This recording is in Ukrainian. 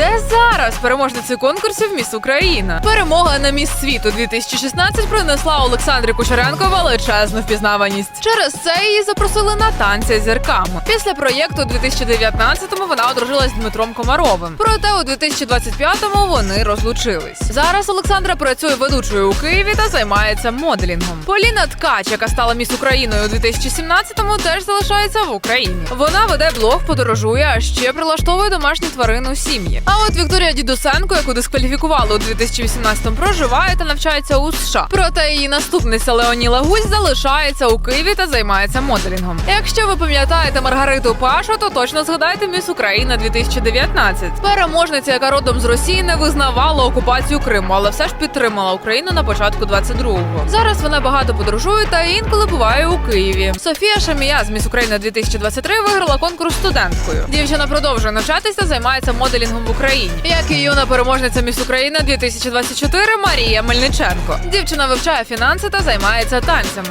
Де зараз переможниці конкурсів Міс Україна? Перемога на Міс світу 2016 принесла Олександрі Кучеренко величезну впізнаваність. Через це її запросили на танці з зірками. Після проєкту у 2019-му вона одружилась з Дмитром Комаровим. Проте у 2025-му вони розлучились. Зараз Олександра працює ведучою у Києві та займається моделінгом. Поліна Ткач, яка стала міс Україною у 2017-му, теж залишається в Україні. Вона веде блог, подорожує, а ще прилаштовує домашні тварини у сім'ї. А от Вікторія Дідусенко, яку дискваліфікували у 2018-му, проживає та навчається у США. Проте її наступниця Леоніла Гусь залишається у Києві та займається моделінгом. Якщо ви пам'ятаєте Маргариту Пашу, то точно згадайте Міс Україна 2019. Переможниця, яка родом з Росії, не визнавала окупацію Криму, але все ж підтримала Україну на початку 22-го. Зараз вона багато подорожує та інколи буває у Києві. Софія Шамія з Міс Україна 2023 виграла конкурс студенткою. Дівчина продовжує навчатися займається моделінгом Україні. Як і юна переможниця Міс Україна 2024 Марія Мельниченко. Дівчина вивчає фінанси та займається танцями.